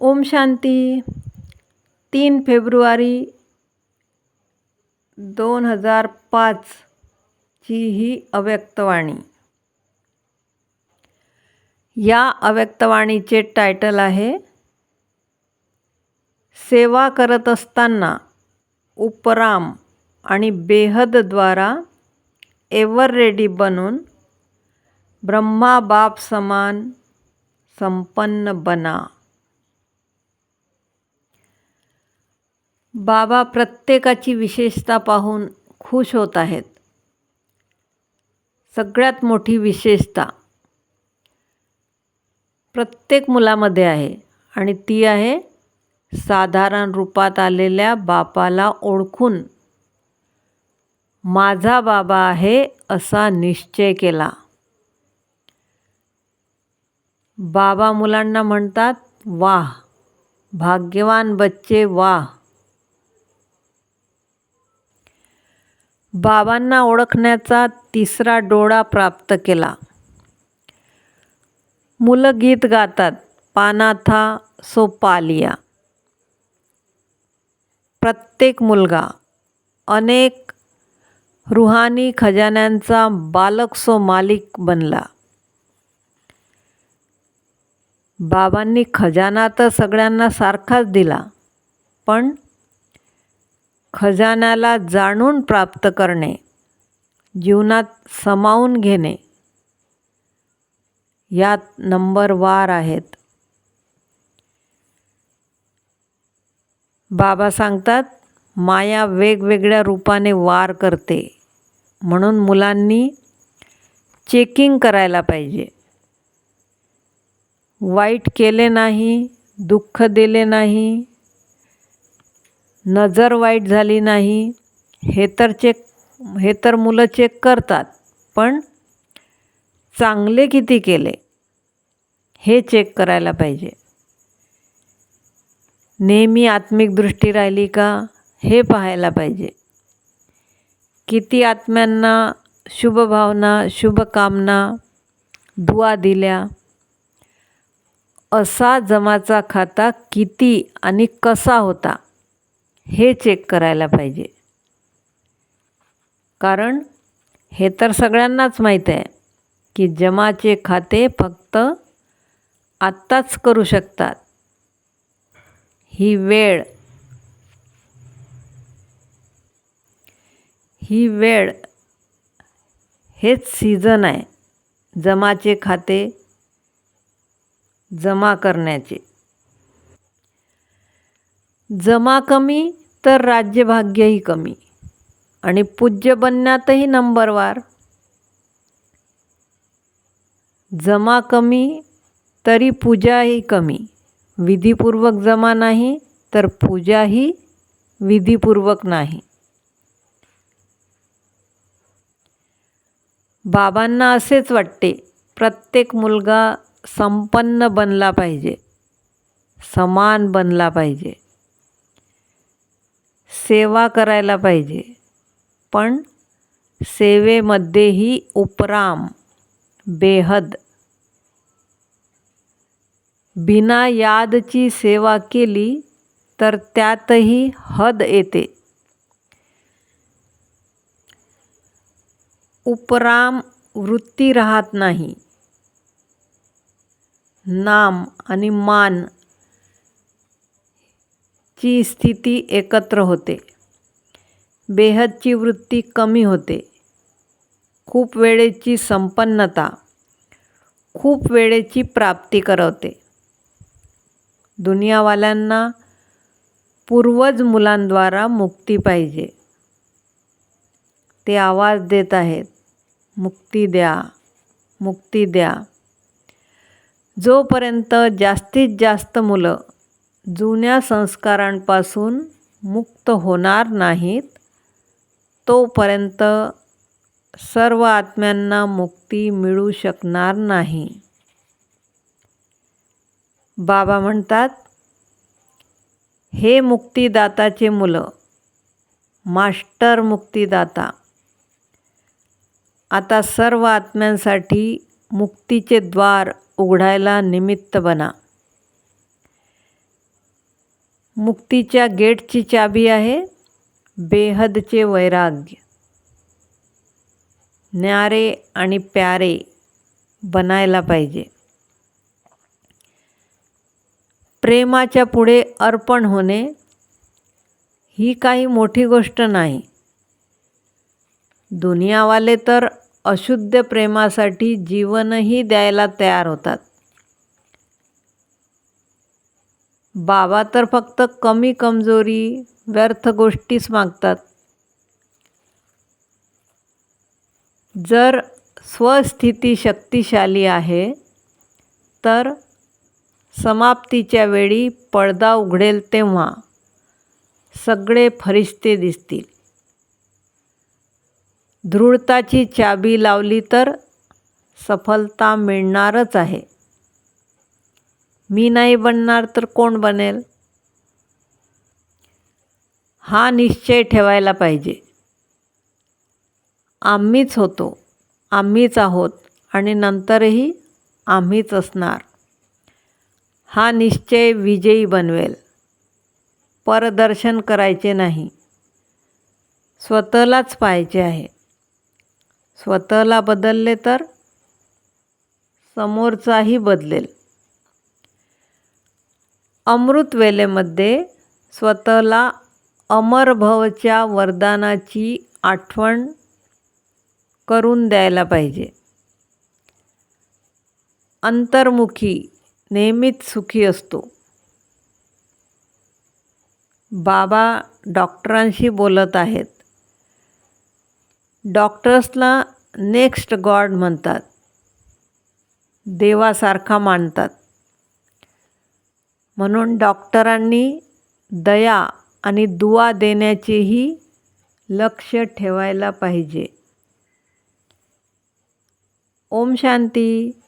ओम शांती तीन फेब्रुवारी दोन हजार पाचची ही अव्यक्तवाणी. या अव्यक्तवाणीचे टायटल आहे सेवा करत असताना उपराम आणि बेहदद्वारा एव्हर रेडी बनून ब्रह्मा बाप समान संपन्न बना. बाबा प्रत्येकाची विशेषता पाहून खुश होत आहेत. सगळ्यात मोठी विशेषता प्रत्येक मुलामध्ये आहे आणि ती आहे साधारण रूपात आलेल्या बापाला ओळखून. माझा बाबा आहे असा निश्चय केला. बाबा मुलांना म्हणतात वाह भाग्यवान बच्चे वाह. बाबांना ओळखण्याचा तिसरा डोळा प्राप्त केला. मुलं गीत गातात पानाथा सो पालिया प्रत्येक मुलगा अनेक रुहानी खजान्यांचा बालक सो मालिक बनला. बाबांनी खजाना तर सगळ्यांना सारखाच दिला पण खजान्याला जाणून प्राप्त करणे जीवनात समावून घेणे यात नंबरवार आहेत. बाबा सांगतात माया वेगवेगळ्या रूपाने वार करते म्हणून मुलांनी चेकिंग करायला पाहिजे. वाईट केले नाही दुःख दिले नाही नजर वाईट झाली नाही हे तर चेक हे तर मुलं चेक करतात पण चांगले किती केले हे चेक करायला पाहिजे. नेहमी आत्मिक दृष्टी राहिली का हे पाहायला पाहिजे. किती आत्म्यांना शुभभावना शुभकामना दुआ दिल्या असा जमाचा खाता किती आणि कसा होता? हे चेक करायला पाहिजे. कारण हे तर सगळ्यांनाच माहीत आहे की जमाचे खाते फक्त आत्ताच करू शकतात. ही वेळ ही वेळ हेच सीझन आहे जमाचे खाते जमा करण्याचे. जमा कमी तर राज्यभाग्यही कमी. आणि पूज्य बनण्यातही नंबरवार जमा कमी तरी पूजाही कमी. विधीपूर्वक जमा नाही तर पूजाही विधीपूर्वक नाही. बाबांना असेच वाटते प्रत्येक मुलगा संपन्न बनला पाहिजे समान बनला पाहिजे. सेवा करायला पाहिजे. पण सेवेमध्येही उपराम बेहद. बिना यादची सेवा केली तर त्यातही हद येते. उपराम वृत्ती राहत नाही. नाम आणि मान ची स्थिती एकत्र होते. बेहदची वृत्ती कमी होते. खूप वेळेची संपन्नता खूप वेळेची प्राप्ती करवते. दुनियावाल्यांना पूर्वज मुलांद्वारा मुक्ती पाहिजे. ते आवाज देत आहेत मुक्ती द्या मुक्ती द्या. जोपर्यंत जास्तीत जास्त मुलं जुन्या संस्कारांपासून मुक्त होणार नाहीत तोपर्यंत सर्व आत्म्यांना मुक्ती मिळू शकणार नाही. बाबा म्हणतात हे मुक्तीदाताचे मुलं मास्टर मुक्तीदाता आता सर्व आत्म्यांसाठी मुक्तीचे द्वार उघडायला निमित्त बना. मुक्तीच्या गेटची चाबी आहे. बेहदचे वैराग्य. न्यारे आणि प्यारे बनायला पाहिजे. प्रेमाच्या पुढे अर्पण होणे ही काही मोठी गोष्ट नाही. दुनियावाले तर अशुद्ध प्रेमासाठी जीवनही द्यायला तयार होतात. बाबा तर फक्त कमी कमजोरी व्यर्थ गोष्टीच मागतात. जर स्वस्थिती शक्तिशाली आहे तर समाप्तीच्या वेळी पडदा उघडेल तेव्हा सगळे फरिश्ते दिसतील. दृढताची चाबी लावली तर सफलता मिळणारच आहे. मी नाही बनणार तर कोण बनेल? हा निश्चय ठेवायला पाहिजे. आम्हीच होतो आम्हीच आहोत आणि नंतरही आम्हीच असणार. हा निश्चय विजयी बनवेल. परदर्शन करायचे नाही. स्वतःलाच पाहायचे आहे. स्वतःला बदलले तर समोरचाही बदलेल. अमृतवेलेमध्ये स्वतःला अमरभवच्या वरदानाची आठवण करून द्यायला पाहिजे. अंतर्मुखी नेहमीच सुखी असतो. बाबा डॉक्टरांशी बोलत आहेत. डॉक्टर्सला नेक्स्ट गॉड म्हणतात. देवासारखा मानतात. म्हणून डॉक्टरांनी दया आणि दुवा देण्याचेही लक्ष ठेवायला पाहिजे. ओम शांती.